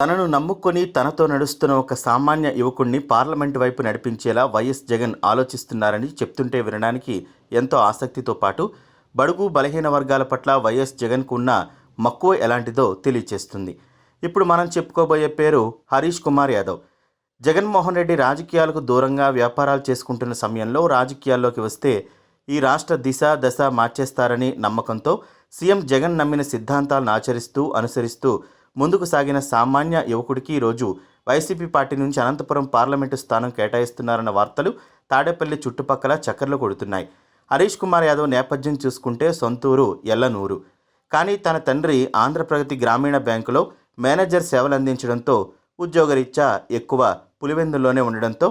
తనను నమ్ముకొని తనతో నడుస్తున్న ఒక సామాన్య యువకుణ్ణి పార్లమెంటు వైపు నడిపించేలా వైఎస్ జగన్ ఆలోచిస్తున్నారని చెప్తుంటే వినడానికి ఎంతో ఆసక్తితో పాటు బడుగు బలహీన వర్గాల పట్ల వైఎస్ జగన్కు ఉన్న మక్కువ ఎలాంటిదో తెలియచేస్తుంది. ఇప్పుడు మనం చెప్పుకోబోయే పేరు హరీష్ కుమార్ యాదవ్. జగన్మోహన్ రెడ్డి రాజకీయాలకు దూరంగా వ్యాపారాలు చేసుకుంటున్న సమయంలో రాజకీయాల్లోకి వస్తే ఈ రాష్ట్ర దిశ దశ మార్చేస్తారని నమ్మకంతో సీఎం జగన్ నమ్మిన సిద్ధాంతాలను ఆచరిస్తూ అనుసరిస్తూ ముందుకు సాగిన సామాన్య యువకుడికి ఈరోజు వైసీపీ పార్టీ నుంచి అనంతపురం పార్లమెంటు స్థానం కేటాయిస్తున్నారన్న వార్తలు తాడేపల్లి చుట్టుపక్కల చక్కర్లు కొడుతున్నాయి. హరీష్ కుమార్ యాదవ్ నేపథ్యం చూసుకుంటే సొంతూరు ఎల్లనూరు. కానీ తన తండ్రి ఆంధ్రప్రగతి గ్రామీణ బ్యాంకులో మేనేజర్ సేవలు అందించడంతో ఉద్యోగరీత్యా ఎక్కువ పులివెందుల్లోనే ఉండడంతో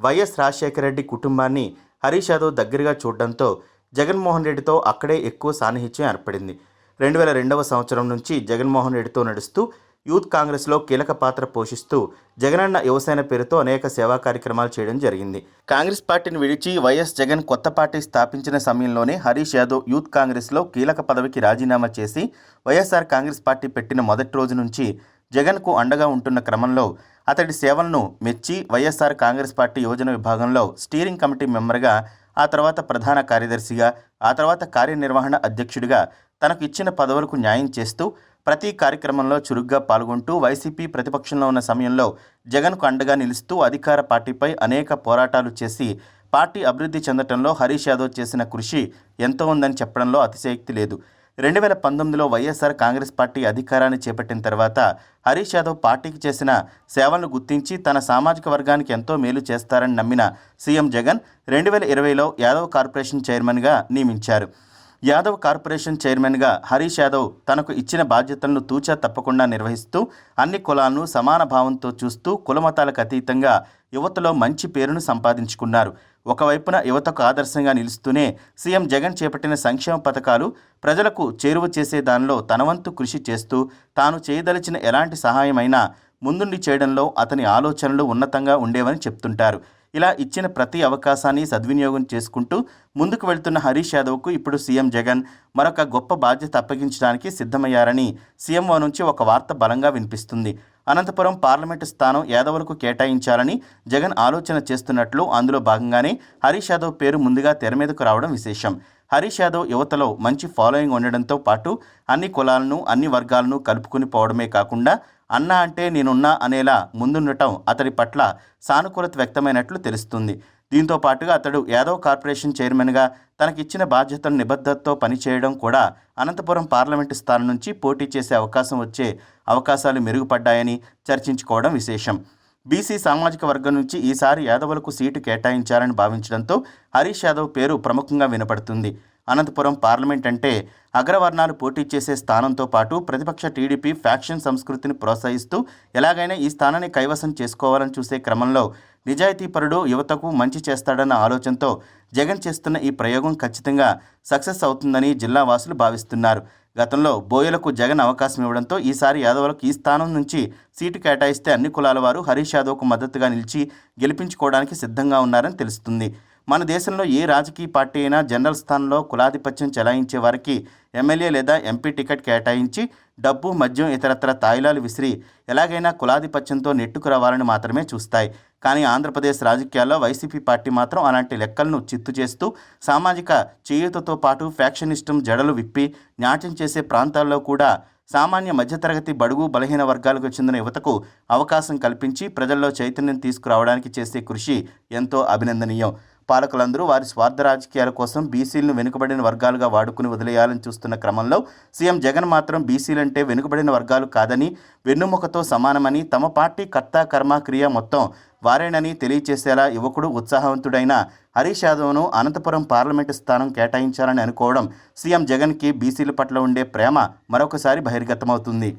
వైఎస్ రాజశేఖర రెడ్డి కుటుంబాన్ని హరీష్ యాదవ్ దగ్గరగా చూడడంతో జగన్మోహన్ రెడ్డితో అక్కడే ఎక్కువ సాన్నిహిత్యం ఏర్పడింది. రెండు వేల రెండవ సంవత్సరం నుంచి జగన్మోహన్ రెడ్డితో నడుస్తూ యూత్ కాంగ్రెస్లో కీలక పాత్ర పోషిస్తూ జగనన్న యువసేన పేరుతో అనేక సేవా కార్యక్రమాలు చేయడం జరిగింది. కాంగ్రెస్ పార్టీని విడిచి వైఎస్ జగన్ కొత్త పార్టీ స్థాపించిన సమయంలోనే హరీష్ యాదవ్ యూత్ కాంగ్రెస్లో కీలక పదవికి రాజీనామా చేసి వైఎస్ఆర్ కాంగ్రెస్ పార్టీ పెట్టిన మొదటి రోజు నుంచి జగన్కు అండగా ఉంటున్న క్రమంలో అతడి సేవలను మెచ్చి వైఎస్ఆర్ కాంగ్రెస్ పార్టీ యువజన విభాగంలో స్టీరింగ్ కమిటీ మెంబర్గా ఆ తర్వాత ప్రధాన కార్యదర్శిగా ఆ తర్వాత కార్యనిర్వహణ అధ్యక్షుడిగా తనకు ఇచ్చిన పదవులకు న్యాయం చేస్తూ ప్రతి కార్యక్రమంలో చురుగ్గా పాల్గొంటూ వైసీపీ ప్రతిపక్షంలో ఉన్న సమయంలో జగన్కు అండగా నిలుస్తూ అధికార పార్టీపై అనేక పోరాటాలు చేసి పార్టీ అభివృద్ధి చెందటంలో హరీష్ యాదవ్ చేసిన కృషి ఎంతో ఉందని చెప్పడంలో అతిశయోక్తి లేదు. రెండు వేల పంతొమ్మిదిలో వైఎస్ఆర్ కాంగ్రెస్ పార్టీ అధికారాన్ని చేపట్టిన తర్వాత హరీష్ యాదవ్ పార్టీకి చేసిన సేవలను గుర్తించి తన సామాజిక వర్గానికి ఎంతో మేలు చేస్తారని నమ్మిన సీఎం జగన్ రెండు వేల ఇరవైలో యాదవ్ కార్పొరేషన్ చైర్మన్గా నియమించారు. యాదవ్ కార్పొరేషన్ చైర్మన్గా హరీష్ యాదవ్ తనకు ఇచ్చిన బాధ్యతలను తూచా తప్పకుండా నిర్వహిస్తూ అన్ని కులాలను సమాన భావంతో చూస్తూ కులమతాలకు అతీతంగా యువతలో మంచి పేరును సంపాదించుకున్నారు. ఒకవైపున యువతకు ఆదర్శంగా నిలుస్తూనే సీఎం జగన్ చేపట్టిన సంక్షేమ పథకాలు ప్రజలకు చేరువ చేసే దానిలో తనవంతు కృషి చేస్తూ తాను చేయదలిచిన ఎలాంటి సహాయమైనా ముందుండి చేయడంలో అతని ఆలోచనలు ఉన్నతంగా ఉండేవని చెప్తుంటారు. ఇలా ఇచ్చిన ప్రతి అవకాశాన్ని సద్వినియోగం చేసుకుంటూ ముందుకు వెళ్తున్న హరీష్ యాదవ్కు ఇప్పుడు సీఎం జగన్ మరొక గొప్ప బాధ్యత అప్పగించడానికి సిద్ధమయ్యారని సీఎంఓ నుంచి ఒక వార్త బలంగా వినిపిస్తుంది. అనంతపురం పార్లమెంటు స్థానం యాదవులకు కేటాయించాలని జగన్ ఆలోచన చేస్తున్నట్లు అందులో భాగంగానే హరీష్ యాదవ్ పేరు ముందుగా తెర మీదకు రావడం విశేషం. హరీష్ యాదవ్ యువతలో మంచి ఫాలోయింగ్ ఉండడంతో పాటు అన్ని కులాలను అన్ని వర్గాలను కలుపుకుని పోవడమే కాకుండా అన్న అంటే నేనున్నా అనేలా ముందుండటం అతడి పట్ల సానుకూలత వ్యక్తమైనట్లు తెలుస్తుంది. దీంతో పాటుగా అతడు యాదవ్ కార్పొరేషన్ చైర్మన్గా తనకిచ్చిన బాధ్యతను నిబద్ధతతో పనిచేయడం కూడా అనంతపురం పార్లమెంటు స్థానం నుంచి పోటీ చేసే అవకాశం వచ్చే అవకాశాలు మెరుగుపడ్డాయని చర్చించుకోవడం విశేషం. బీసీ సామాజిక వర్గం నుంచి ఈసారి యాదవులకు సీటు కేటాయించాలని భావించడంతో హరీష్ యాదవ్ పేరు ప్రముఖంగా వినపడుతుంది. అనంతపురం పార్లమెంట్ అంటే అగ్రవర్ణాలు పోటీ చేసే స్థానంతో పాటు ప్రతిపక్ష టీడీపీ ఫ్యాక్షన్ సంస్కృతిని ప్రోత్సహిస్తూ ఎలాగైనా ఈ స్థానాన్ని కైవసం చేసుకోవాలని చూసే క్రమంలో నిజాయితీపరుడు యువతకు మంచి చేస్తాడన్న ఆలోచనతో జగన్ చేస్తున్న ఈ ప్రయోగం ఖచ్చితంగా సక్సెస్ అవుతుందని జిల్లా వాసులు భావిస్తున్నారు. గతంలో బోయలకు జగన్ అవకాశం ఇవ్వడంతో ఈసారి యాదవులకు ఈ స్థానం నుంచి సీటు కేటాయిస్తే అన్ని కులాల వారు హరీష్ యాదవ్కు మద్దతుగా నిలిచి గెలిపించుకోవడానికి సిద్ధంగా ఉన్నారని తెలుస్తుంది. మన దేశంలో ఏ రాజకీయ పార్టీ అయినా జనరల్ స్థానంలో కులాధిపత్యం చెలాయించే వారికి ఎమ్మెల్యే లేదా ఎంపీ టికెట్ కేటాయించి డబ్బు మద్యం ఇతరత్ర తాయిలాలు విసిరి ఎలాగైనా కులాధిపత్యంతో నెట్టుకు రావాలని మాత్రమే చూస్తాయి. కానీ ఆంధ్రప్రదేశ్ రాజకీయాల్లో వైసీపీ పార్టీ మాత్రం అలాంటి లెక్కలను చిత్తు చేస్తూ సామాజిక చేయూతతో పాటు ఫ్యాక్షనిస్టం జడలు విప్పి నాట్యం చేసే ప్రాంతాల్లో కూడా సామాన్య మధ్యతరగతి బడుగు బలహీన వర్గాలకు చెందిన యువతకు అవకాశం కల్పించి ప్రజల్లో చైతన్యం తీసుకురావడానికి చేసే కృషి ఎంతో అభినందనీయం. పాలకులందరూ వారి స్వార్థ రాజకీయాల కోసం బీసీలను వెనుకబడిన వర్గాలుగా వాడుకుని వదిలేయాలని చూస్తున్న క్రమంలో సీఎం జగన్ మాత్రం బీసీలంటే వెనుకబడిన వర్గాలు కాదని వెన్నుముకతో సమానమని తమ పార్టీ కర్త కర్మ క్రియ మొత్తం వారేనని తెలియచేసేలా యువకుడు ఉత్సాహవంతుడైన హరీష్ యాదవ్ను అనంతపురం పార్లమెంటు స్థానం కేటాయించాలని అనుకోవడం సీఎం జగన్కి బీసీల పట్ల ఉండే ప్రేమ మరొకసారి బహిర్గతమవుతుంది.